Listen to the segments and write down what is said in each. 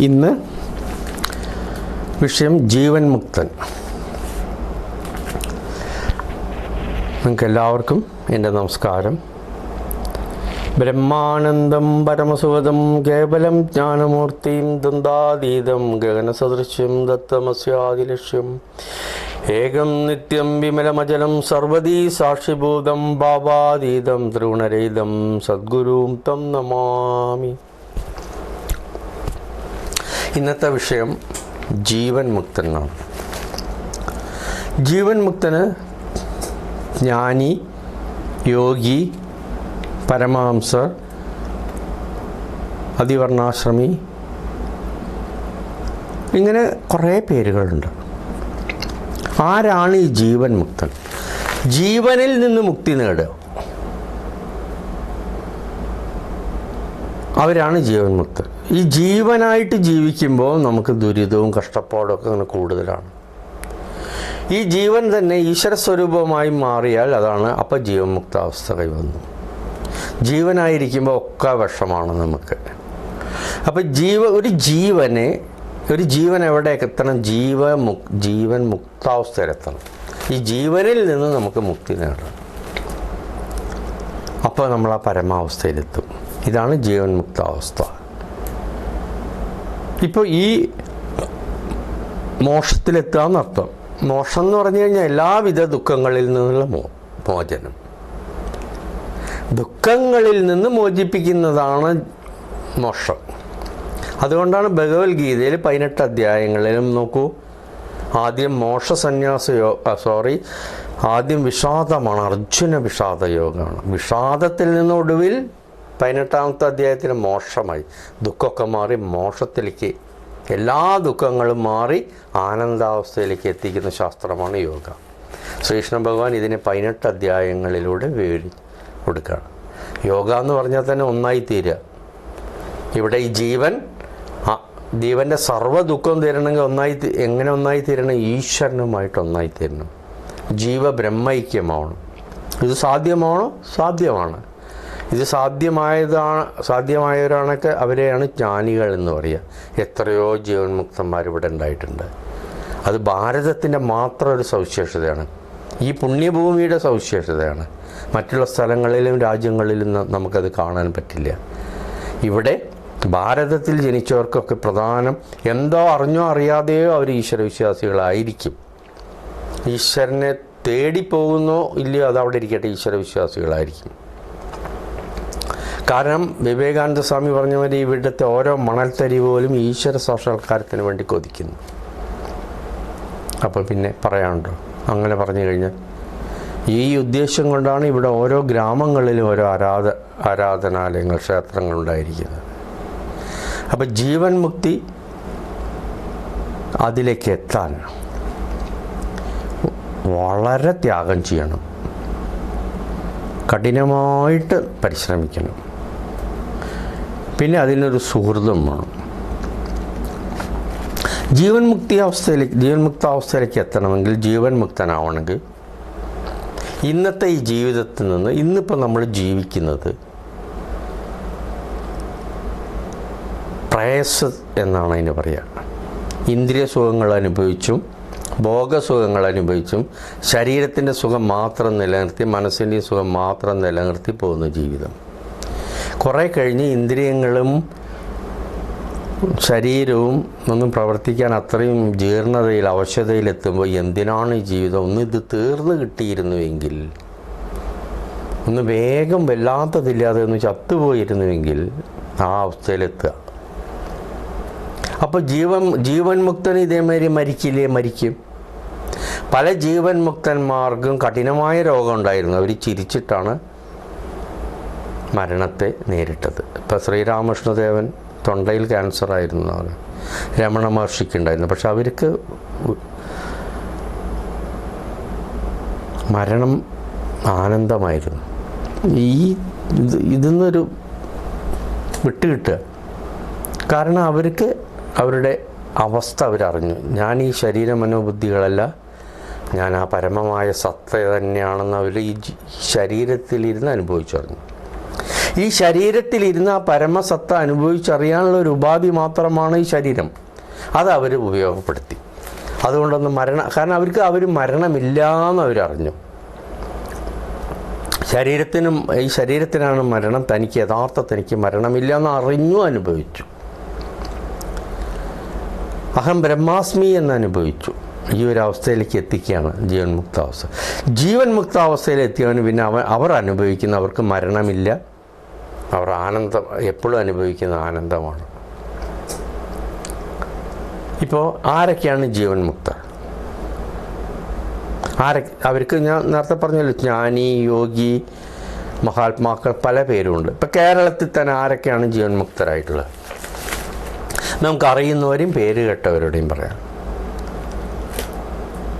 ഇന്ന് വിഷയം ജീവൻ മുക്തൻ. നിങ്ങൾക്ക് എല്ലാവർക്കും എന്റെ നമസ്കാരം. ബ്രഹ്മാനന്ദം പരമസുഖതം കേവലം ജ്ഞാനമൂർത്തിയും ദന്താതീതം ഗഗനസദൃശ്യം ദത്തമസ്യാദിലക്ഷ്യം ഏകം നിത്യം വിമലമജലം സർവതീ സാക്ഷിഭൂതം ഭാവാതീതം ത്രിഗുണരഹിതം സദ്ഗുരുവും തം നമാമി. ഇന്നത്തെ വിഷയം ജീവൻ മുക്തനാണ്. ജീവൻ മുക്തന് ജ്ഞാനി യോഗി പരമഹംസർ അതിവർണാശ്രമി ഇങ്ങനെ കുറേ പേരുകളുണ്ട്. ആരാണ് ഈ ജീവൻ മുക്തൻ? ജീവനിൽ നിന്ന് മുക്തി നേടുക. അവരാണ് ജീവൻ മുക്തൻ. ഈ ജീവനായിട്ട് ജീവിക്കുമ്പോൾ നമുക്ക് ദുരിതവും കഷ്ടപ്പാടും ഒക്കെ അങ്ങനെ കൂടുതലാണ്. ഈ ജീവൻ തന്നെ ഈശ്വര സ്വരൂപമായി മാറിയാൽ അതാണ് അപ്പം ജീവൻ മുക്താവസ്ഥ കൈവന്നു ജീവനായിരിക്കുമ്പോൾ ഒക്കെ വിഷമാണ് നമുക്ക്. അപ്പം ജീവ ഒരു ജീവനെ ഒരു ജീവൻ എവിടെയൊക്കെ എത്തണം? ജീവ മുക് ജീവൻ മുക്താവസ്ഥയിലെത്തണം ഈ ജീവനിൽ നിന്ന് നമുക്ക് മുക്തി നേടണം. അപ്പോൾ നമ്മൾ ആ പരമാവസ്ഥയിലെത്തും. ഇതാണ് ജീവൻ മുക്താവസ്ഥ ഇപ്പോൾ ഈ മോക്ഷത്തിലെത്തുക എന്നർത്ഥം മോക്ഷം എന്ന് പറഞ്ഞു കഴിഞ്ഞാൽ എല്ലാവിധ ദുഃഖങ്ങളിൽ നിന്നുള്ള മോ മോചനം. ദുഃഖങ്ങളിൽ നിന്ന് മോചിപ്പിക്കുന്നതാണ് മോക്ഷം. അതുകൊണ്ടാണ് ഭഗവത്ഗീതയിൽ പതിനെട്ട് അധ്യായങ്ങളിലും നോക്കൂ. ആദ്യം മോക്ഷ സന്യാസ യോ സോറി ആദ്യം വിഷാദമാണ് അർജുന വിഷാദ യോഗമാണ് വിഷാദത്തിൽ നിന്ന് ഒടുവിൽ പതിനെട്ടാമത്തെ അധ്യായത്തിന് മോക്ഷമായി ദുഃഖമൊക്കെ മാറി മോക്ഷത്തിലേക്ക് എല്ലാ ദുഃഖങ്ങളും മാറി ആനന്ദാവസ്ഥയിലേക്ക് എത്തിക്കുന്ന ശാസ്ത്രമാണ് യോഗ. ശ്രീകൃഷ്ണ ഭഗവാൻ ഇതിനെ പതിനെട്ട് അധ്യായങ്ങളിലൂടെ വിവരി കൊടുക്കുകയാണ്. യോഗ എന്ന് പറഞ്ഞാൽ തന്നെ ഒന്നായി തീരുക. ഇവിടെ ഈ ജീവൻ ജീവന്റെ സർവ ദുഃഖം തീരണമെങ്കിൽ ഒന്നായി എങ്ങനെ ഒന്നായി തീരണം? ഈശ്വരനുമായിട്ട് ഒന്നായി തീരണം. ജീവ ബ്രഹ്മൈക്യമാവണം ഇത് സാധ്യമാണോ? സാധ്യമാണ്. ഇത് സാധ്യമായതാണ് സാധ്യമായവരാണൊക്കെ അവരെയാണ് ജ്ഞാനികൾ എന്ന് പറയുക. എത്രയോ ജീവൻമുക്തന്മാർ ഇവിടെ ഉണ്ടായിട്ടുണ്ട്. അത് ഭാരതത്തിന്റെ മാത്രം ഒരു സവിശേഷതയാണ്. ഈ പുണ്യഭൂമിയുടെ സവിശേഷതയാണ്. മറ്റുള്ള സ്ഥലങ്ങളിലും രാജ്യങ്ങളിലും നമുക്കത് കാണാൻ പറ്റില്ല. ഇവിടെ ഭാരതത്തിൽ ജനിച്ചവർക്കൊക്കെ പ്രധാനം എന്തോ അറിഞ്ഞോ അറിയാതെയോ അവർ ഈശ്വരവിശ്വാസികളായിരിക്കും. ഈശ്വരനെ തേടിപ്പോകുന്നോ ഇല്ലയോ അത് അവിടെ ഇരിക്കട്ടെ ഈശ്വരവിശ്വാസികളായിരിക്കും. കാരണം വിവേകാനന്ദ സ്വാമി പറഞ്ഞ മാതിരി ഇവിടുത്തെ ഓരോ മണൽത്തരി പോലും ഈശ്വര സാക്ഷാത്കാരത്തിന് വേണ്ടി കൊതിക്കുന്നു. അപ്പോൾ പിന്നെ പറയാനുണ്ടോ? അങ്ങനെ പറഞ്ഞു കഴിഞ്ഞാൽ ഈ ഉദ്ദേശം കൊണ്ടാണ് ഇവിടെ ഓരോ ഗ്രാമങ്ങളിലും ഓരോ ആരാധ ആരാധനാലയങ്ങൾ ക്ഷേത്രങ്ങൾ ഉണ്ടായിരിക്കുന്നത്. അപ്പം ജീവൻ മുക്തി അതിലേക്ക് എത്താൻ വളരെ ത്യാഗം ചെയ്യണം. കഠിനമായിട്ട് പരിശ്രമിക്കണം. പിന്നെ അതിനൊരു സുഹൃതം വേണം. ജീവൻ മുക്തി അവസ്ഥയിലേക്ക് ജീവൻ മുക്ത അവസ്ഥയിലേക്ക് എത്തണമെങ്കിൽ ജീവൻ മുക്തനാവണമെങ്കിൽ ഇന്നത്തെ ഈ ജീവിതത്തിൽ നിന്ന് ഇന്നിപ്പോൾ നമ്മൾ ജീവിക്കുന്നത് പ്രയസ് എന്നാണ് അതിന് പറയുക ഇന്ദ്രിയ സുഖങ്ങൾ അനുഭവിച്ചും ഭോഗസുഖങ്ങൾ അനുഭവിച്ചും ശരീരത്തിന്റെ സുഖം മാത്രം നിലനിർത്തി മനസ്സിന്റെ സുഖം മാത്രം നിലനിർത്തി പോകുന്ന ജീവിതം. കുറേ കഴിഞ്ഞ് ഇന്ദ്രിയങ്ങളും ശരീരവും ഒന്നും പ്രവർത്തിക്കാൻ അത്രയും ജീർണതയിൽ അവശതയിലെത്തുമ്പോൾ എന്തിനാണ് ഈ ജീവിതം? ഒന്ന് ഇത് തീർന്നു കിട്ടിയിരുന്നുവെങ്കിൽ ഒന്ന് വേഗം വല്ലാത്തതില്ലാതെ ഒന്ന് ചത്തുപോയിരുന്നുവെങ്കിൽ ആ അവസ്ഥയിലെത്തുക. അപ്പോൾ ജീവൻ ജീവൻ മുക്തൻ ഇതേമാതിരി മരിക്കില്ലേ? മരിക്കും. പല ജീവൻ മുക്തന്മാർക്കും കഠിനമായ രോഗം ഉണ്ടായിരുന്നു. അവർ ചിരിച്ചിട്ടാണ് മരണത്തെ നേരിട്ടത്. ഇപ്പം ശ്രീരാമകൃഷ്ണദേവൻ തൊണ്ടയിൽ ക്യാൻസർ ആയിരുന്നു അവർ രമണ മഹർഷിക്ക് ഉണ്ടായിരുന്നു. പക്ഷെ അവർക്ക് മരണം ആനന്ദമായിരുന്നു. ഈ ഇത് ഇതിൽ നിന്നൊരു വിട്ടുകിട്ടുക. കാരണം അവർക്ക് അവരുടെ അവസ്ഥ അവരറിഞ്ഞു. ഞാൻ ഈ ശരീര മനോബുദ്ധികളല്ല ഞാൻ ആ പരമമായ സത്ത തന്നെയാണെന്ന് അവർ ഈ ശരീരത്തിലിരുന്ന് അനുഭവിച്ചറിഞ്ഞു. ഈ ശരീരത്തിലിരുന്ന് ആ പരമസത്ത അനുഭവിച്ചറിയാനുള്ള ഒരു ഉപാധി മാത്രമാണ് ഈ ശരീരം. അത് അവർ ഉപയോഗപ്പെടുത്തി. അതുകൊണ്ടൊന്ന് മരണ കാരണം അവർക്ക് അവർ മരണമില്ല എന്ന് അവരറിഞ്ഞു ശരീരത്തിനും ഈ ശരീരത്തിനാണ് മരണം തനിക്ക് യഥാർത്ഥ തനിക്ക് മരണമില്ല എന്ന് അറിഞ്ഞു അനുഭവിച്ചു. അഹം ബ്രഹ്മാസ്മി എന്ന് അനുഭവിച്ചു. ഈ ഒരു അവസ്ഥയിലേക്ക് എത്തിക്കുകയാണ് ജീവൻ മുക്താവസ്ഥ ജീവൻ മുക്താവസ്ഥയിൽ എത്തിയവന് പിന്നെ അവ അവർ അനുഭവിക്കുന്ന അവർക്ക് മരണമില്ല. അവർ ആനന്ദം എപ്പോഴും അനുഭവിക്കുന്ന ആനന്ദമാണ്. ഇപ്പോൾ ആരൊക്കെയാണ് ജീവൻ മുക്ത? ആരെ അവർക്ക് ഞാൻ നേരത്തെ പറഞ്ഞല്ലോ ജ്ഞാനി യോഗി മഹാത്മാക്കൾ പല പേരുമുണ്ട് ഇപ്പം കേരളത്തിൽ തന്നെ ആരൊക്കെയാണ് ജീവൻ മുക്തരായിട്ടുള്ളത്? നമുക്കറിയുന്നവരെയും പേര് കേട്ടവരുടെയും പറയാം.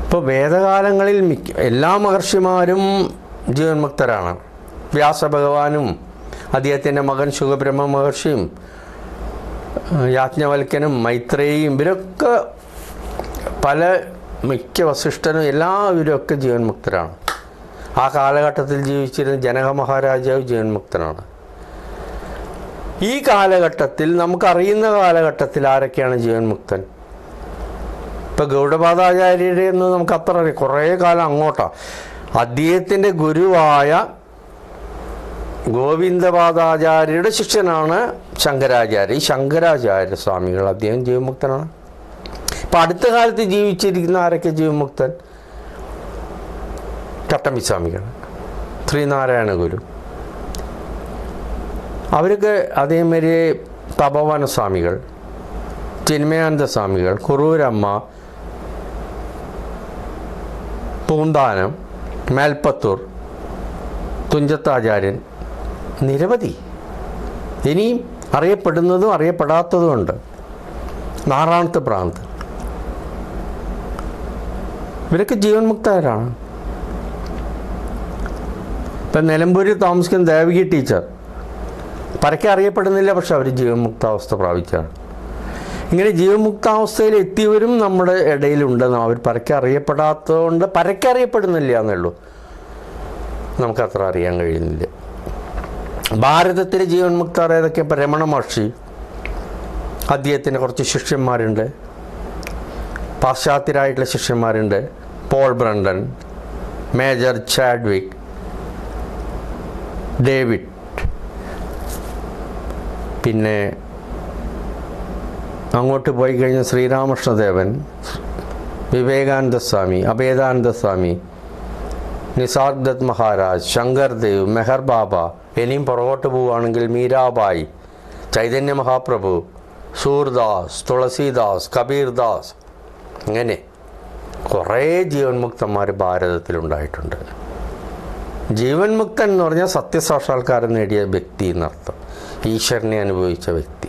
ഇപ്പോൾ വേദകാലങ്ങളിൽ മിക്ക എല്ലാ മഹർഷിമാരും ജീവൻ മുക്തരാണ്. വ്യാസഭഗവാനും അദ്ദേഹത്തിന്റെ മകൻ ശുഖബ്രഹ്മ മഹർഷിയും യാജ്ഞവൽക്കനും മൈത്രേയും ഇവരൊക്കെ പല മിക്ക വസിഷ്ഠനും എല്ലാവരും ജീവൻ മുക്തരാണ് ആ കാലഘട്ടത്തിൽ ജീവിച്ചിരുന്ന ജനക മഹാരാജാവ് ജീവൻ മുക്തനാണ് ഈ കാലഘട്ടത്തിൽ നമുക്കറിയുന്ന കാലഘട്ടത്തിൽ ആരൊക്കെയാണ് ജീവൻ മുക്തൻ ഇപ്പം ഗൗഡപാദാചാര്യരെ എന്ന് നമുക്ക് അത്ര അറിയാം. കുറേ കാലം അങ്ങോട്ടാണ് അദ്ദേഹത്തിന്റെ ഗുരുവായ ഗോവിന്ദപാദാചാര്യരുടെ ശിഷ്യനാണ് ശങ്കരാചാര്യ. ഈ ശങ്കരാചാര്യ സ്വാമികൾ അദ്ദേഹം ജീവമുക്തനാണ്. ഇപ്പം അടുത്ത കാലത്ത് ജീവിച്ചിരിക്കുന്ന ആരൊക്കെ ജീവമുക്തൻ? ചട്ടമ്പിസ്വാമികൾ ശ്രീനാരായണ ഗുരു. അവരൊക്കെ അതേമാതിരി തപോവന സ്വാമികൾ ചിന്മയാനന്ദ സ്വാമികൾ കുറൂരമ്മ പൂന്താനം മേൽപ്പത്തൂർ തുഞ്ചത്താചാര്യൻ നിരവധി. ഇനിയും അറിയപ്പെടുന്നതും അറിയപ്പെടാത്തതുമുണ്ട് നാറാണത്ത് പ്രാന്ത് ഇവരൊക്കെ ജീവൻ മുക്തരാണ് ഇപ്പം നിലമ്പൂരിൽ താമസിക്കുന്ന ദേവകി ടീച്ചർ പരക്കെ അറിയപ്പെടുന്നില്ല പക്ഷെ അവർ ജീവൻ മുക്താവസ്ഥ പ്രാപിച്ചാണ്. ഇങ്ങനെ ജീവമുക്താവസ്ഥയിൽ എത്തിയവരും നമ്മുടെ ഇടയിലുണ്ടെന്ന് അവർ പരക്കെ അറിയപ്പെടാത്തതുകൊണ്ട് പരക്കെ അറിയപ്പെടുന്നില്ല എന്നുള്ളൂ നമുക്കത്ര അറിയാൻ കഴിയുന്നില്ല. ഭാരതത്തിലെ ജീവൻ മുക്താർ ഏതൊക്കെ ഇപ്പം രമണ മഹർഷി അദ്ദേഹത്തിന് കുറച്ച് ശിഷ്യന്മാരുണ്ട്. പാശ്ചാത്യരായിട്ടുള്ള ശിഷ്യന്മാരുണ്ട്. Paul Brunton Major Chadwick David പിന്നെ അങ്ങോട്ട് പോയി കഴിഞ്ഞ ശ്രീരാമകൃഷ്ണദേവൻ വിവേകാനന്ദ സ്വാമി അഭേദാനന്ദ സ്വാമി നിസാർദത്ത് മഹാരാജ് ശങ്കർദേവ് മെഹർ ബാബ ഇനിയും പുറകോട്ട് പോവുകയാണെങ്കിൽ മീരാബായി ചൈതന്യ മഹാപ്രഭു സൂർദാസ് തുളസീദാസ് കബീർദാസ് ഇങ്ങനെ കുറേ ജീവൻ മുക്തന്മാർ ഭാരതത്തിലുണ്ടായിട്ടുണ്ട്. ജീവൻ മുക്തൻ എന്ന് പറഞ്ഞാൽ സത്യസാക്ഷാത്കാരം നേടിയ വ്യക്തി എന്നർത്ഥം. ഈശ്വരനെ അനുഭവിച്ച വ്യക്തി.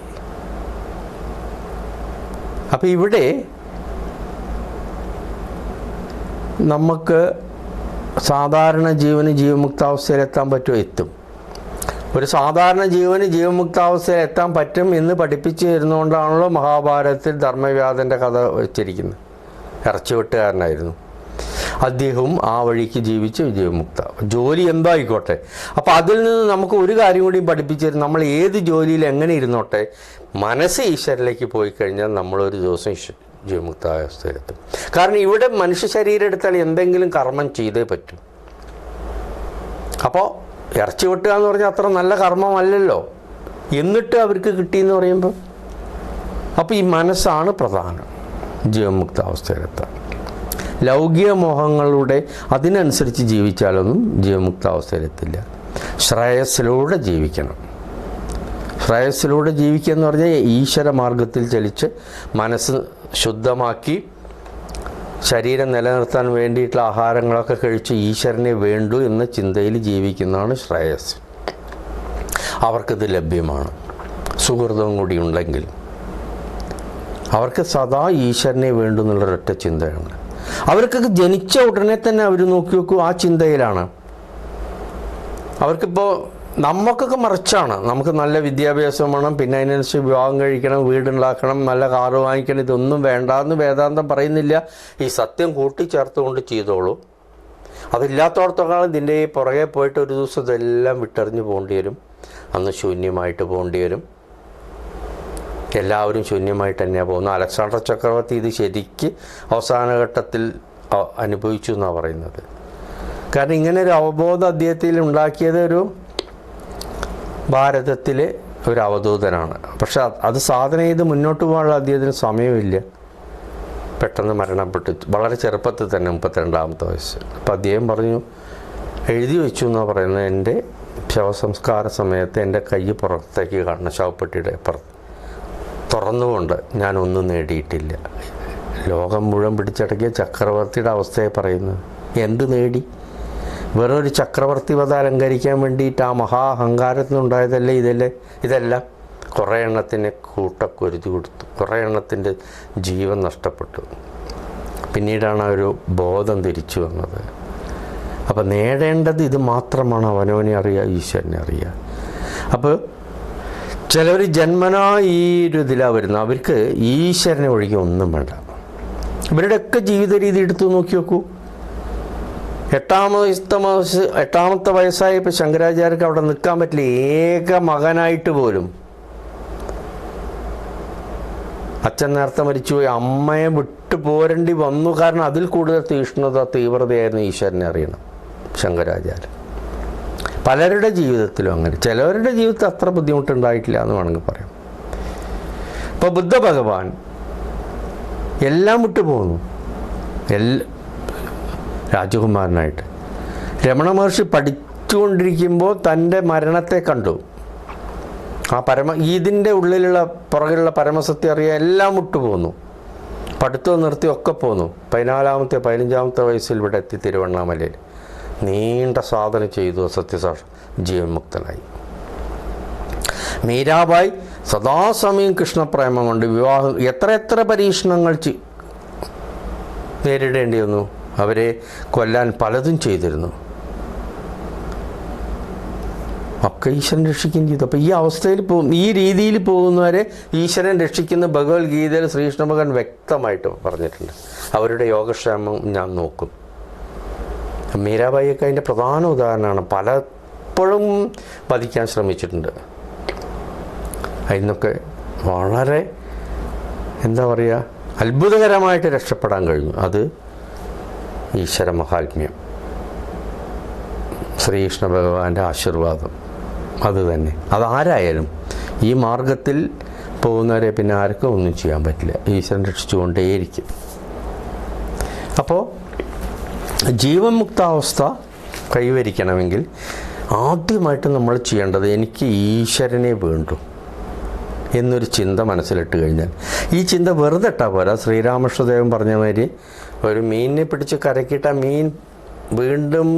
അപ്പം ഇവിടെ നമുക്ക് സാധാരണ ജീവന് ജീവമുക്താവസ്ഥയിലെത്താൻ പറ്റുമോ? എത്തും. ഒരു സാധാരണ ജീവന് ജീവമുക്താവസ്ഥയിൽ എത്താൻ പറ്റും എന്ന് പഠിപ്പിച്ചു തരുന്നുകൊണ്ടാണല്ലോ മഹാഭാരതത്തിൽ ധർമ്മവ്യാധന്റെ കഥ വെച്ചിരിക്കുന്നത്. ഇറച്ചിവെട്ടുകാരനായിരുന്നു അദ്ദേഹവും ആ വഴിക്ക് ജീവിച്ച് ജീവമുക്ത ജോലി എന്തായിക്കോട്ടെ? അപ്പോൾ അതിൽ നിന്ന് നമുക്ക് ഒരു കാര്യം കൂടി പഠിപ്പിച്ചു നമ്മൾ ഏത് ജോലിയിൽ എങ്ങനെ ഇരുന്നോട്ടെ? മനസ്സ് ഈശ്വരിലേക്ക് പോയി കഴിഞ്ഞാൽ നമ്മളൊരു ദിവസം ഈശ്വ ജീവമുക്താവസ്ഥയിലെത്തും കാരണം ഇവിടെ മനുഷ്യ ശരീരം എടുത്താൽ എന്തെങ്കിലും കർമ്മം ചെയ്തേ പറ്റും. അപ്പോൾ ഇറച്ചി വെട്ടുക എന്ന് പറഞ്ഞാൽ അത്ര നല്ല കർമ്മമല്ലല്ലോ. എന്നിട്ട് അവർക്ക് കിട്ടിയെന്ന് പറയുമ്പോൾ അപ്പോൾ ഈ മനസ്സാണ് പ്രധാനം. ജീവമുക്ത അവസ്ഥയിലെത്താൻ ലൗകിക മോഹങ്ങളുടെ അതിനനുസരിച്ച് ജീവിച്ചാലൊന്നും ജീവമുക്ത അവസ്ഥയിലെത്തില്ല ശ്രേയസ്സിലൂടെ ജീവിക്കണം. ശ്രേയസ്സിലൂടെ ജീവിക്കുക എന്ന് പറഞ്ഞാൽ ഈശ്വര മാർഗത്തിൽ ചലിച്ച് മനസ്സ് ശുദ്ധമാക്കി ശരീരം നിലനിർത്താൻ വേണ്ടിയിട്ടുള്ള ആഹാരങ്ങളൊക്കെ കഴിച്ച് ഈശ്വരനെ വേണ്ടു എന്ന ചിന്തയിൽ ജീവിക്കുന്നതാണ് ശ്രേയസ്. അവർക്കിത് ലഭ്യമാണ്. സുഹൃതവും കൂടി ഉണ്ടെങ്കിൽ അവർക്ക് സദാ ഈശ്വരനെ വേണ്ടു എന്നുള്ളൊരൊറ്റ ചിന്തയാണ്. അവർക്കൊക്കെ ജനിച്ച ഉടനെ തന്നെ അവർ നോക്കി നോക്കൂ ആ ചിന്തയിലാണ്. അവർക്കിപ്പോൾ നമുക്കൊക്കെ മറിച്ചാണ്. നമുക്ക് നല്ല വിദ്യാഭ്യാസം വേണം പിന്നെ അതിനനുസരിച്ച് വിവാഹം കഴിക്കണം വീടുണ്ടാക്കണം നല്ല കാറ് വാങ്ങിക്കണം ഇതൊന്നും വേണ്ടാന്ന് വേദാന്തം പറയുന്നില്ല. ഈ സത്യം കൂട്ടിച്ചേർത്തുകൊണ്ട് ചെയ്തോളൂ. അതില്ലാത്തോടത്തോളം ഇതിന്റെ ഈ പുറകെ പോയിട്ട് ഒരു ദിവസം ഇതെല്ലാം വിട്ടെറിഞ്ഞ് പോകേണ്ടി വരും. അന്ന് ശൂന്യമായിട്ട് പോകേണ്ടി വരും. എല്ലാവരും ശൂന്യമായിട്ട് തന്നെയാണ് പോകുന്നത്. അലക്സാണ്ടർ ചക്രവർത്തി ഇത് ശരിക്ക് അവസാന ഘട്ടത്തിൽ അനുഭവിച്ചു എന്നാണ് പറയുന്നത്. കാരണം ഇങ്ങനെ ഒരു അവബോധം അദ്ദേഹത്തിൽ ഉണ്ടാക്കിയത് ഒരു ഭാരതത്തിലെ ഒരു അവധൂതനാണ്. പക്ഷെ അത് സാധന ചെയ്ത് മുന്നോട്ട് പോകാനുള്ള അദ്ദേഹത്തിന് സമയമില്ല. പെട്ടെന്ന് മരണപ്പെട്ടു. വളരെ ചെറുപ്പത്തിൽ തന്നെ മുപ്പത്തിരണ്ടാമത്തെ വയസ്സ്. അപ്പം അദ്ദേഹം പറഞ്ഞു എഴുതി വെച്ചു എന്നാണ് പറയുന്നത്. എന്റെ ശവസംസ്കാര സമയത്ത് എന്റെ കൈ പുറത്തേക്ക് കാണുന്ന ശവപ്പെട്ടിയുടെ പുറത്ത്. തുറന്നുകൊണ്ട് ഞാനൊന്നും നേടിയിട്ടില്ല. ലോകം മുഴുവൻ പിടിച്ചടക്കിയ ചക്രവർത്തിയുടെ അവസ്ഥയെ പറയുന്നത്. എന്ത് നേടി? വെറൊരു ചക്രവർത്തി വധ അലങ്കരിക്കാൻ വേണ്ടിയിട്ട് ആ മഹാ അഹങ്കാരത്തിനുണ്ടായതല്ലേ ഇതല്ലേ? ഇതെല്ലാം കുറേ എണ്ണത്തിന് കൂട്ടക്കൊരുതി കൊടുത്തു. കുറേ എണ്ണത്തിന്റെ ജീവൻ നഷ്ടപ്പെട്ടു. പിന്നീടാണ് ആ ഒരു ബോധം തിരിച്ചു വന്നത്. അപ്പം നേടേണ്ടത് ഇത് മാത്രമാണ് അവനവനെ അറിയുക ഈശ്വരനെ അറിയുക. അപ്പോൾ ചിലവർ ജന്മനാ ഈ ഒരു ഇതിലാണ് വരുന്നത്. അവർക്ക് ഈശ്വരനെ ഒഴികെ ഒന്നും വേണ്ട. ഇവരുടെയൊക്കെ ജീവിത രീതി എടുത്തു നോക്കി നോക്കൂ. എട്ടാമത്തെ എട്ടാമത്തെ വയസ്സായപ്പോൾ ശങ്കരാചാര്യക്ക് അവിടെ നിൽക്കാൻ പറ്റില്ല. ഏക മകനായിട്ട് പോലും. അച്ഛൻ നേരത്തെ മരിച്ചുപോയി അമ്മയെ വിട്ടു പോരേണ്ടി വന്നു. കാരണം അതിൽ കൂടുതൽ തീഷ്ണത തീവ്രതയായിരുന്നു ഈശ്വരനെ അറിയണം. ശങ്കരാചാര്യൻ. പലരുടെ ജീവിതത്തിലും അങ്ങനെ. ചിലവരുടെ ജീവിതത്തിൽ അത്ര ബുദ്ധിമുട്ടുണ്ടായിട്ടില്ല എന്ന് വേണമെങ്കിൽ പറയാം. ഇപ്പോൾ ബുദ്ധ ഭഗവാൻ എല്ലാം വിട്ടു പോകുന്നു എല്ലാ രാജകുമാരനായിട്ട്. രമണ മഹർഷി പഠിച്ചുകൊണ്ടിരിക്കുമ്പോൾ തന്റെ മരണത്തെ കണ്ടു. ആ പരമ ഇതിന്റെ ഉള്ളിലുള്ള പുറകിലുള്ള പരമസത്യം അറിയാൻ എല്ലാം വിട്ടുപോന്നു. പഠിത്തം നിർത്തി ഒക്കെ പോന്നു. പതിനാലാമത്തെ പതിനഞ്ചാമത്തെ വയസ്സിൽ ഇവിടെ എത്തി തിരുവണ്ണാമലയിൽ. നീണ്ട സാധന ചെയ്തു സത്യസാക്ഷ. ജീവൻ മുക്തനായി മീരാബായി സദാസമയം കൃഷ്ണപ്രേമം കൊണ്ട് വിവാഹം എത്ര എത്ര പരീക്ഷണങ്ങൾ നേരിടേണ്ടി വന്നു? അവരെ കൊല്ലാൻ പലതും ചെയ്തിരുന്നു. ഒക്കെ ഈശ്വരൻ രക്ഷിക്കുകയും ചെയ്തു. അപ്പോൾ ഈ അവസ്ഥയിൽ പോകും ഈ രീതിയിൽ പോകുന്നവരെ ഈശ്വരൻ രക്ഷിക്കുന്ന ഭഗവത്ഗീതയിൽ ശ്രീകൃഷ്ണ ഭഗവാൻ വ്യക്തമായിട്ട് പറഞ്ഞിട്ടുണ്ട്. അവരുടെ യോഗക്ഷേമം ഞാൻ നോക്കും. മീരാബായിയൊക്കെ അതിന്റെ പ്രധാന ഉദാഹരണമാണ്. പലപ്പോഴും വധിക്കാൻ ശ്രമിച്ചിട്ടുണ്ട്. അതിന്നൊക്കെ വളരെ എന്താ പറയുക അത്ഭുതകരമായിട്ട് രക്ഷപ്പെടാൻ കഴിഞ്ഞു. അത് ഈശ്വര മഹാത്മ്യം ശ്രീകൃഷ്ണ ഭഗവാന്റെ ആശീർവാദം. അത് തന്നെ. അതാരായാലും ഈ മാർഗത്തിൽ പോകുന്നവരെ പിന്നെ ആർക്കും ഒന്നും ചെയ്യാൻ പറ്റില്ല. ഈശ്വരൻ രക്ഷിച്ചുകൊണ്ടേയിരിക്കും. അപ്പോൾ ജീവൻ മുക്താവസ്ഥ കൈവരിക്കണമെങ്കിൽ ആദ്യമായിട്ട് നമ്മൾ ചെയ്യേണ്ടത് എനിക്ക് ഈശ്വരനെ വേണ്ടു എന്നൊരു ചിന്ത മനസ്സിലിട്ട് കഴിഞ്ഞാൽ. ഈ ചിന്ത വെറുതെ ഇട്ടാൽ പോരാ. ശ്രീരാമകൃഷ്ണദേവൻ പറഞ്ഞ മാതിരി ഒരു മീനിനെ പിടിച്ച് കരക്കിട്ട മീൻ വീണ്ടും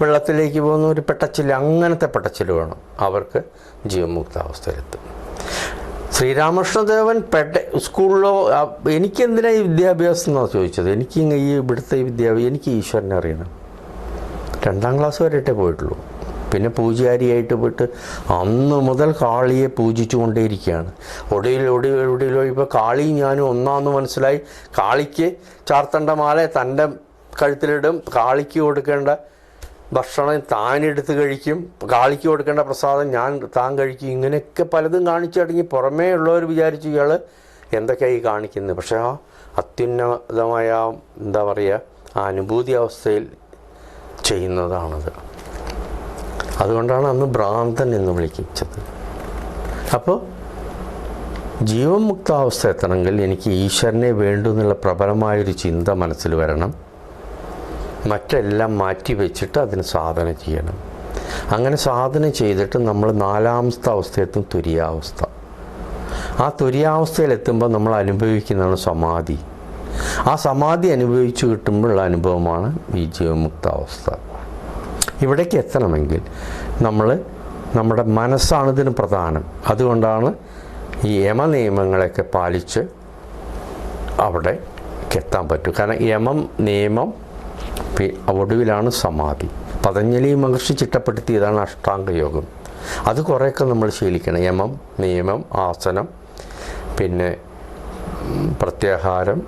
വെള്ളത്തിലേക്ക് പോകുന്ന ഒരു പെട്ടച്ചിൽ അങ്ങനത്തെ പെട്ടച്ചിൽ വേണം അവർക്ക് ജീവമുക്താവസ്ഥയിലെത്തും ശ്രീരാമകൃഷ്ണദേവൻ പെട്ട സ്കൂളിലോ എനിക്കെന്തിനാ ഈ വിദ്യാഭ്യാസം എന്നാണ് ചോദിച്ചത്? എനിക്ക് ഈ ഇവിടുത്തെ വിദ്യാഭ്യാസം എനിക്ക് ഈശ്വരനെ അറിയണം. രണ്ടാം ക്ലാസ് വരെയിട്ടേ പോയിട്ടുള്ളൂ. പിന്നെ പൂജാരിയായിട്ട് പോയിട്ട് അന്ന് മുതൽ കാളിയെ പൂജിച്ചു കൊണ്ടേയിരിക്കുകയാണ് ഒടിയിൽ ഒടി ഒടിയിലോ ഇപ്പോൾ കാളി ഞാനും ഒന്നാന്ന് മനസ്സിലായി. കാളിക്ക് ചാർത്തണ്ട മാല തന്റെ കഴുത്തിലിടും. കാളിക്ക് കൊടുക്കേണ്ട ഭക്ഷണം താൻ താനെടുത്ത് കഴിക്കും. കാളിക്ക് കൊടുക്കേണ്ട പ്രസാദം ഞാൻ താൻ കഴിക്കും. ഇങ്ങനെയൊക്കെ പലതും കാണിച്ചു തുടങ്ങി. പുറമേ ഉള്ളവർ വിചാരിച്ചു ഇയാൾ എന്തൊക്കെയായി കാണിക്കുന്നത്. പക്ഷേ ആ അത്യുന്നതമായ എന്താ പറയുക ആ അനുഭൂതി അവസ്ഥയിൽ ചെയ്യുന്നതാണത്. അതുകൊണ്ടാണ് അന്ന് ഭ്രാന്തൻ എന്ന് വിളിക്കുന്നത് അപ്പോൾ ജീവൻ മുക്താവസ്ഥ എത്തണമെങ്കിൽ എനിക്ക് ഈശ്വരനെ വേണ്ടു എന്നുള്ള പ്രബലമായൊരു ചിന്ത മനസ്സിൽ വരണം. മറ്റെല്ലാം മാറ്റി വെച്ചിട്ട് അതിന് സാധന ചെയ്യണം. അങ്ങനെ സാധന ചെയ്തിട്ട് നമ്മൾ നാലാമത്തെ അവസ്ഥയെത്തും തുര്യാവസ്ഥ. ആ തുര്യാവസ്ഥയിലെത്തുമ്പോൾ നമ്മൾ അനുഭവിക്കുന്നതാണ് സമാധി. ആ സമാധി അനുഭവിച്ചു കിട്ടുമ്പോഴുള്ള അനുഭവമാണ് ഈ ജീവമുക്താവസ്ഥ ഇവിടേക്ക് എത്തണമെങ്കിൽ നമ്മൾ നമ്മുടെ മനസ്സാണിതിന് പ്രധാനം. അതുകൊണ്ടാണ് ഈ യമനിയമങ്ങളെയൊക്കെ പാലിച്ച് അവിടെ എത്താൻ പറ്റും. കാരണം യമം നിയമം ഒടുവിലാണ് സമാധി. പതഞ്ജലി മഹർഷി ചിട്ടപ്പെടുത്തിയതാണ് അഷ്ടാംഗ യോഗം. അത് കുറേയൊക്കെ നമ്മൾ ശീലിക്കണം. യമം നിയമം ആസനം പിന്നെ പ്രത്യാഹാരം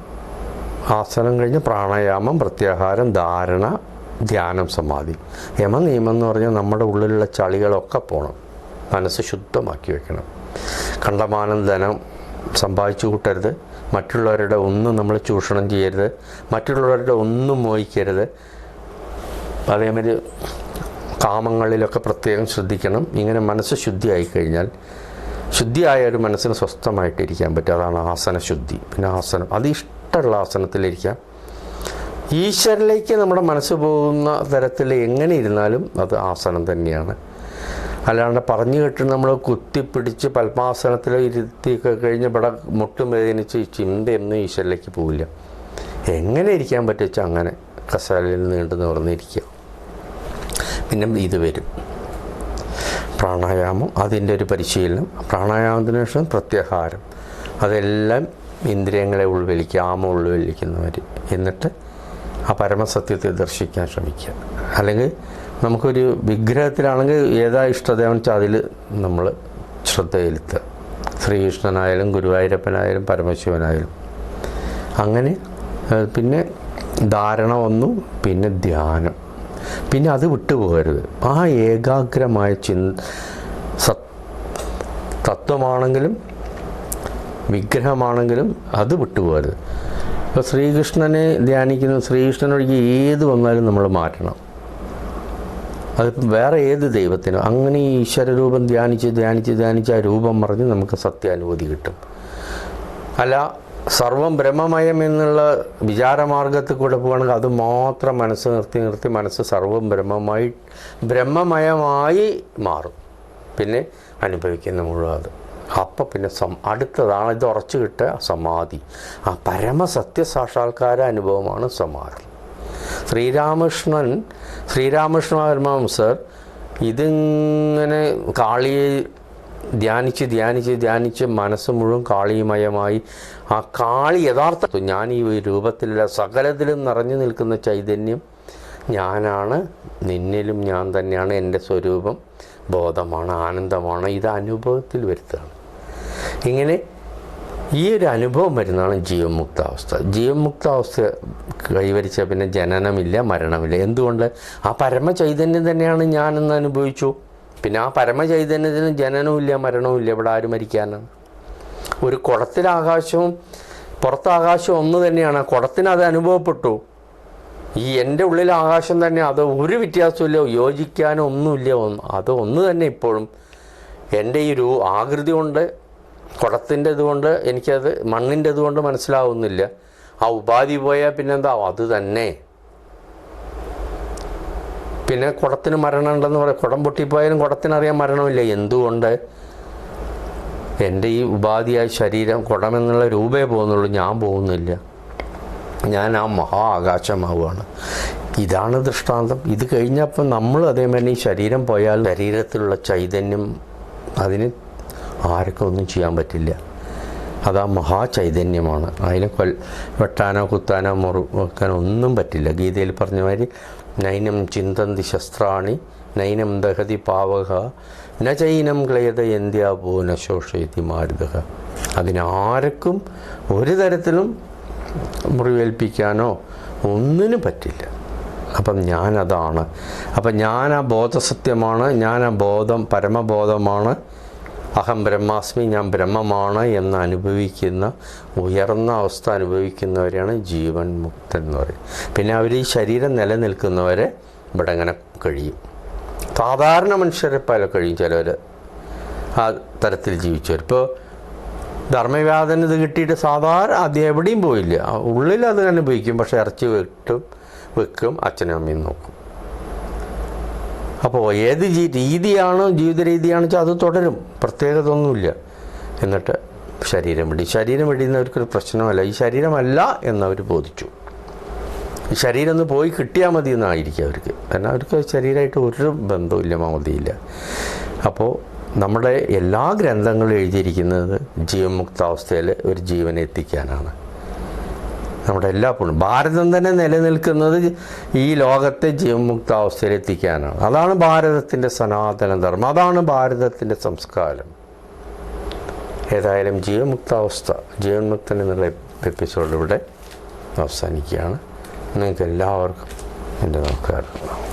ആസനം കഴിഞ്ഞ് പ്രാണായാമം പ്രത്യാഹാരം ധാരണ ധ്യാനം സമാധി. യമനിയമം എന്ന് പറഞ്ഞാൽ നമ്മുടെ ഉള്ളിലുള്ള ചളികളൊക്കെ പോകണം മനസ്സ് ശുദ്ധമാക്കി വെക്കണം. കണ്ടമാനം ധനം സമ്പാദിച്ചു കൂട്ടരുത്. മറ്റുള്ളവരുടെ ഒന്നും നമ്മൾ ചൂഷണം ചെയ്യരുത്. മറ്റുള്ളവരുടെ ഒന്നും മോഹിക്കരുത്. അതേമാതിരി കാമങ്ങളിലൊക്കെ പ്രത്യേകം ശ്രദ്ധിക്കണം. ഇങ്ങനെ മനസ്സ് ശുദ്ധിയായി കഴിഞ്ഞാൽ ശുദ്ധിയായ ഒരു മനസ്സിന് സ്വസ്ഥമായിട്ടിരിക്കാൻ പറ്റും. അതാണ് ആസന ശുദ്ധി പിന്നെ ആസനം. അത് ഇഷ്ടമുള്ള ആസനത്തിലിരിക്കാം. ഈശ്വരനിലേക്ക് നമ്മുടെ മനസ്സ് പോകുന്ന തരത്തിൽ എങ്ങനെ ഇരുന്നാലും അത് ആസനം തന്നെയാണ്. അല്ലാണ്ട് പറഞ്ഞു കേട്ട് നമ്മൾ കുത്തിപ്പിടിച്ച് പത്മാസനത്തിൽ ഇരുത്തിയൊക്കെ കഴിഞ്ഞ് ഇവിടെ മുട്ടും വേദനിച്ച് ചിന്തയൊന്നും ഈശ്വരനിലേക്ക് പോവില്ല. എങ്ങനെ ഇരിക്കാൻ പറ്റുവെച്ചാൽ അങ്ങനെ? കസാലയിൽ നീണ്ടു നിവർന്നിരിക്കുക. പിന്നെ ഇത് വരും. പ്രാണായാമം അതിന്റെ ഒരു പരിശീലനം പ്രാണായാമത്തിന് ശേഷം പ്രത്യാഹാരം. അതെല്ലാം ഇന്ദ്രിയങ്ങളെ ഉൾവലിക്കുക ആമ ഉൾവലിക്കുന്നവർ എന്നിട്ട് ആ പരമസത്യത്തെ ദർശിക്കാൻ ശ്രമിക്കുക. അല്ലെങ്കിൽ നമുക്കൊരു വിഗ്രഹത്തിലാണെങ്കിൽ ഏതാ ഇഷ്ടദേവൻ അതിൽ നമ്മൾ ശ്രദ്ധ ചെലുത്തുക ശ്രീകൃഷ്ണനായാലും ഗുരുവായൂരപ്പനായാലും പരമശിവനായാലും. അങ്ങനെ പിന്നെ ധാരണ ഒന്നും പിന്നെ ധ്യാനം. പിന്നെ അത് വിട്ടുപോകരുത്. ആ ഏകാഗ്രമായ ചിന് സത് തത്വമാണെങ്കിലും വിഗ്രഹമാണെങ്കിലും അത് വിട്ടുപോകരുത്. ഇപ്പോൾ ശ്രീകൃഷ്ണനെ ധ്യാനിക്കുന്ന ശ്രീകൃഷ്ണനൊഴികെ ഏത് വന്നാലും നമ്മൾ മാറ്റണം. അതിപ്പം വേറെ ഏത് ദൈവത്തിനും. അങ്ങനെ ഈ ഈശ്വരരൂപം ധ്യാനിച്ച് ധ്യാനിച്ച് ധ്യാനിച്ച് ആ രൂപം മറിഞ്ഞ് നമുക്ക് സത്യാനുഭൂതി കിട്ടും. അല്ല സർവം ബ്രഹ്മമയം എന്നുള്ള വിചാരമാർഗത്തിൽ കൂടെ പോവുകയാണെങ്കിൽ അത് മാത്രം മനസ്സ് നിർത്തി നിർത്തി മനസ്സ് സർവം ബ്രഹ്മമായി ബ്രഹ്മമയമായി മാറും. പിന്നെ അനുഭവിക്കുന്ന മുഴുവൻ അത്. അപ്പം പിന്നെ സം അടുത്തതാണ് ഇത് ഉറച്ചു കിട്ടുക സമാധി. ആ പരമസത്യസാക്ഷാത്കാര അനുഭവമാണ് സമാധി. ശ്രീരാമകൃഷ്ണൻ ശ്രീരാമകൃഷ്ണ പരമഹംസർ ഇതിങ്ങനെ കാളിയെ ധ്യാനിച്ച് ധ്യാനിച്ച് ധ്യാനിച്ച് മനസ്സ് മുഴുവൻ കാളിമയമായി ആ കാളി യഥാർത്ഥ ഞാൻ ഈ രൂപത്തിലുള്ള സകലത്തിലും നിറഞ്ഞു നിൽക്കുന്ന ചൈതന്യം ഞാനാണ്. നിന്നിലും ഞാൻ തന്നെയാണ് എന്റെ സ്വരൂപം. ബോധമാണ് ആനന്ദമാണ് ഇത് അനുഭവത്തിൽ വരുത്തുകയാണ്. ഇങ്ങനെ ഈ ഒരു അനുഭവം വരുന്നതാണ് ജീവമുക്താവസ്ഥ ജീവമുക്താവസ്ഥ കൈവരിച്ച പിന്നെ ജനനമില്ല മരണമില്ല. എന്തുകൊണ്ട്? ആ പരമചൈതന്യം തന്നെയാണ് ഞാനെന്ന് അനുഭവിച്ചു. പിന്നെ ആ പരമചൈതന്യത്തിന് ജനനവുമില്ല മരണവുമില്ല. ഇവിടെ ആരും മരിക്കാനാണ്? ഒരു കുടത്തിലാകാശവും പുറത്താകാശവും ഒന്ന് തന്നെയാണ്. ആ കുടത്തിന് അത് അനുഭവപ്പെട്ടു. ഈ എന്റെ ഉള്ളിൽ ആകാശം തന്നെ അത് ഒരു വ്യത്യാസമില്ല യോജിക്കാനോ ഒന്നുമില്ല ഒന്ന് അത് ഒന്ന് തന്നെ ഇപ്പോഴും. എന്റെ ഈ ഒരു ആകൃതി കൊണ്ട് കുടത്തിന്റെ ഇതുകൊണ്ട് എനിക്കത് മണ്ണിന്റെ ഇതുകൊണ്ട് മനസ്സിലാവുന്നില്ല. ആ ഉപാധി പോയാൽ പിന്നെന്താ? അത് തന്നെ. പിന്നെ കുടത്തിന് മരണം ഉണ്ടെന്ന് പറയാം കുടം പൊട്ടിപ്പോയാലും കുടത്തിനറിയാൻ മരണമില്ല. എന്തുകൊണ്ട്? എന്റെ ഈ ഉപാധിയായ ശരീരം കുടമെന്നുള്ള രൂപേ പോകുന്നുള്ളൂ ഞാൻ പോകുന്നില്ല. ഞാൻ ആ മഹാ ആകാശമാവുകയാണ് ഇതാണ് ദൃഷ്ടാന്തം. ഇത് കഴിഞ്ഞപ്പോൾ നമ്മൾ അതേമാതിരി ശരീരം പോയാൽ ശരീരത്തിലുള്ള ചൈതന്യം അതിന് ആർക്കും ഒന്നും ചെയ്യാൻ പറ്റില്ല. അത് ആ മഹാചൈതന്യമാണ് അതിനെ കൊൽ വെട്ടാനോ കുത്താനോ മുറി വെക്കാനോ ഒന്നും പറ്റില്ല. ഗീതയിൽ പറഞ്ഞ മാതിരി നൈനം ചിന്തന്തി ശസ്ത്രാണി നൈനം ദഹതി പാവക ന ചൈനം ക്ലേത എന്ത്യാപോ ന ശോഷയതി മാരുതക അതിനാർക്കും ഒരു തരത്തിലും മുറിവേൽപ്പിക്കാനോ ഒന്നിനും പറ്റില്ല. അപ്പം ഞാനതാണ്. അപ്പം ഞാൻ ആ ബോധസത്യമാണ് ഞാൻ ആ ബോധം പരമബോധമാണ് അഹം ബ്രഹ്മാസ്മി ഞാൻ ബ്രഹ്മമാണ് എന്ന് അനുഭവിക്കുന്ന ഉയർന്ന അവസ്ഥ അനുഭവിക്കുന്നവരെയാണ് ജീവൻ മുക്തൻ എന്ന് പറയും. പിന്നെ അവർ ഈ ശരീരം നിലനിൽക്കുന്നവരെ ഇവിടെ ഇങ്ങനെ കഴിയും. സാധാരണ മനുഷ്യരെ പല കഴിയും ചിലവർ ആ തരത്തിൽ ജീവിച്ചവർ. ഇപ്പോൾ ധർമ്മവ്യാധന ഇത് കിട്ടിയിട്ട് സാധാരണ അത് എവിടെയും പോയില്ല. ഉള്ളിൽ അത് അനുഭവിക്കും പക്ഷെ ഇറച്ചി വെട്ടും വെക്കും അച്ഛനും അമ്മയും നോക്കും. അപ്പോൾ ഏത് രീതിയാണോ ജീവിത രീതിയാണെന്ന് വെച്ചാൽ അത് തുടരും. പ്രത്യേകത ഒന്നുമില്ല എന്നിട്ട് ശരീരം വെടി. ശരീരം വെടിയുന്നവർക്കൊരു പ്രശ്നമല്ല. ഈ ശരീരമല്ല എന്നവർ ബോധിച്ചു. ശരീരം ഒന്ന് പോയി കിട്ടിയാൽ മതി എന്നായിരിക്കും അവർക്ക്. കാരണം അവർക്ക് ശരീരമായിട്ട് ഒരു ബന്ധവുമില്ല മമതിയില്ല അപ്പോൾ നമ്മുടെ എല്ലാ ഗ്രന്ഥങ്ങളും എഴുതിയിരിക്കുന്നത് ജീവമുക്താവസ്ഥയിൽ ഒരു ജീവനെ എത്തിക്കാനാണ്. നമ്മുടെ എല്ലാ പുണ്യം ഭാരതം തന്നെ നിലനിൽക്കുന്നത് ഈ ലോകത്തെ ജീവമുക്താവസ്ഥയിൽ എത്തിക്കാനാണ്. അതാണ് ഭാരതത്തിന്റെ സനാതന ധർമ്മം. അതാണ് ഭാരതത്തിന്റെ സംസ്കാരം. ഏതായാലും ജീവമുക്താവസ്ഥ ജീവൻമുക്തൻ എന്നുള്ള എപ്പിസോഡ് ഇവിടെ അവസാനിക്കുകയാണ്. നിങ്ങൾക്ക് എല്ലാവർക്കും എന്റെ നമസ്കാരം